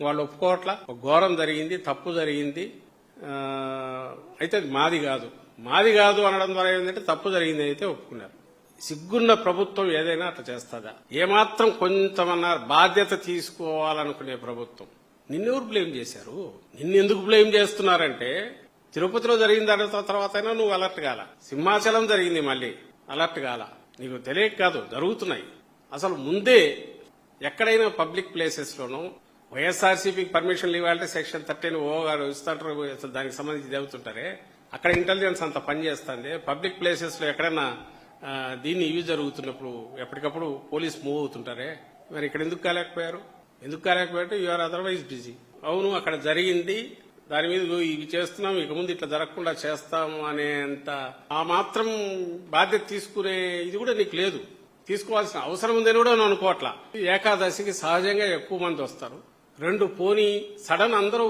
వాళ్ళు ఒప్పుకోవట్ల. ఒక ఘోరం జరిగింది తప్పు జరిగింది. అయితే అది మాది కాదు. మాది కాదు అనడం ద్వారా ఏంటంటే తప్పు జరిగింది అయితే ఒప్పుకున్నారు. సిగ్గున్న ప్రభుత్వం ఏదైనా అట్లా చేస్తుందా? ఏమాత్రం కొంతమన్నా బాధ్యత తీసుకోవాలనుకునే ప్రభుత్వం. నిన్నెవరు బ్లేమ్ చేశారు? నిన్నెందుకు బ్లేమ్ చేస్తున్నారంటే తిరుపతిలో జరిగిన దాని తర్వాత అయినా నువ్వు అలర్ట్ కాల సింహాచలం జరిగింది మళ్ళీ. అలర్ట్ కాల నీకు తెలియక కాదు జరుగుతున్నాయి. అసలు ముందే ఎక్కడైనా పబ్లిక్ ప్లేసెస్ లోనూ వైఎస్ఆర్సీపీకి పర్మిషన్ ఇవ్వాలంటే సెక్షన్ థర్టీన్ ఓ గారు ఇస్తుంటారు అసలు దానికి సంబంధించి చదువుతుంటారే అక్కడ ఇంటెలిజెన్స్ అంత పనిచేస్తుంది. పబ్లిక్ ప్లేసెస్లో ఎక్కడైనా దీన్ని యూజ్ జరుగుతున్నప్పుడు ఎప్పటికప్పుడు పోలీస్ మూవ్ అవుతుంటారే. మరి ఇక్కడ ఎందుకు కాలేకపోయారు? ఎందుకు కాలేకపోయారు యూఆర్ అదర్వైజ్ బిజీ. అవును అక్కడ జరిగింది. దాని మీద ఇవి చేస్తున్నాం ఇక ముందు ఇట్లా జరగకుండా చేస్తాము అనేంత ఆ మాత్రం బాధ్యత తీసుకునే ఇది కూడా నీకు లేదు. తీసుకోవాల్సిన అవసరం ఉందని కూడా నేను అనుకోవట్లా. ఈ ఏకాదశికి సహజంగా ఎక్కువ మంది వస్తారు. రెండు పోనీ సడన్ అందరూ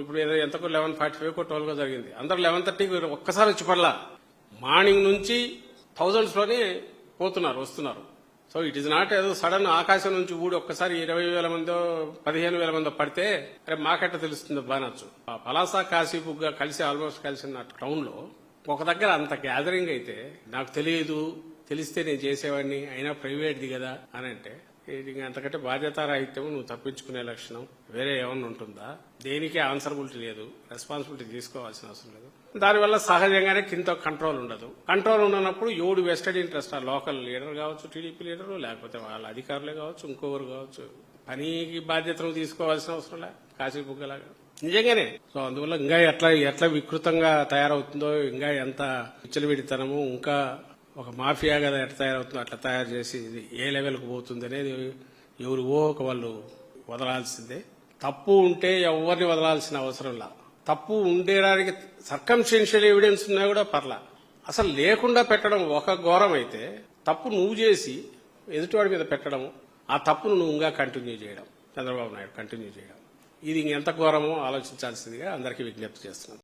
ఇప్పుడు ఎంతకు లెవెన్ ఫార్టీ ఫైవ్ ట్వెల్వ్గా జరిగింది. అందరూ లెవెన్ థర్టీకి ఒక్కసారి వచ్చి పడలా. మార్నింగ్ నుంచి థౌజండ్స్లోనే పోతున్నారు వస్తున్నారు. సో ఇట్ ఇస్ నాట్ ఏదో సడన్ ఆకాశం నుంచి ఊడి ఒక్కసారి ఇరవై వేల మందో పదిహేను వేల మందో పడితే అరే మాకెట్ట తెలుస్తుంది బానొచ్చు ఆ పలాస కాశీబుగ్గా కలిసి ఆల్మోస్ట్ కలిసిన టౌన్లో ఒక దగ్గర అంత గ్యాదరింగ్ అయితే నాకు తెలియదు తెలిస్తే నేను చేసేవాడిని అయినా ప్రైవేట్ది కదా అని అంటే అంతకంటే బాధ్యతారాహిత్యం నువ్వు తప్పించుకునే లక్షణం వేరే ఏమన్నా ఉంటుందా? దేనికి ఆన్సరబిలిటీ లేదు రెస్పాన్సిబిలిటీ తీసుకోవాల్సిన అవసరం లేదు. దానివల్ల సహజంగానే కింద కంట్రోల్ ఉండదు. కంట్రోల్ ఉండనప్పుడు ఎవడు వెస్టెడ్ ఇంట్రెస్ట్ ఆ లోకల్ లీడర్ కావచ్చు టీడీపీ లీడరు లేకపోతే వాళ్ళ అధికారులే కావచ్చు ఇంకొకరు కావచ్చు. పనికి బాధ్యతను తీసుకోవాల్సిన అవసరం లే కాశీ బుగ్గలాగా. నిజంగానే. సో అందువల్ల ఇంకా ఎట్లా ఎట్లా వికృతంగా తయారవుతుందో ఇంకా ఎంత విచ్చలవిడితనము ఇంకా ఒక మాఫియా కదా ఎట్లా తయారవుతుందో అట్లా తయారు చేసి ఇది ఏ లెవెల్కి పోతుంది అనేది ఎవరు ఓ వాళ్ళు వదలాల్సిందే. తప్పు ఉంటే ఎవరిని వదలాల్సిన అవసరం లా. తప్పు ఉండేదానికి సర్కంస్టెన్షియల్ ఎవిడెన్స్ ఉన్నా కూడా పర్లా. అసలు లేకుండా పెట్టడం ఒక ఘోరం అయితే తప్పు నువ్వు చేసి ఎదుటివాడి మీద పెట్టడం ఆ తప్పును నువ్వు ఇంకా కంటిన్యూ చేయడం. చంద్రబాబు నాయుడు కంటిన్యూ చేయడం. ఇది ఇంకెంత ఘోరమో ఆలోచించాల్సిందిగా అందరికీ విజ్ఞప్తి చేస్తున్నాను.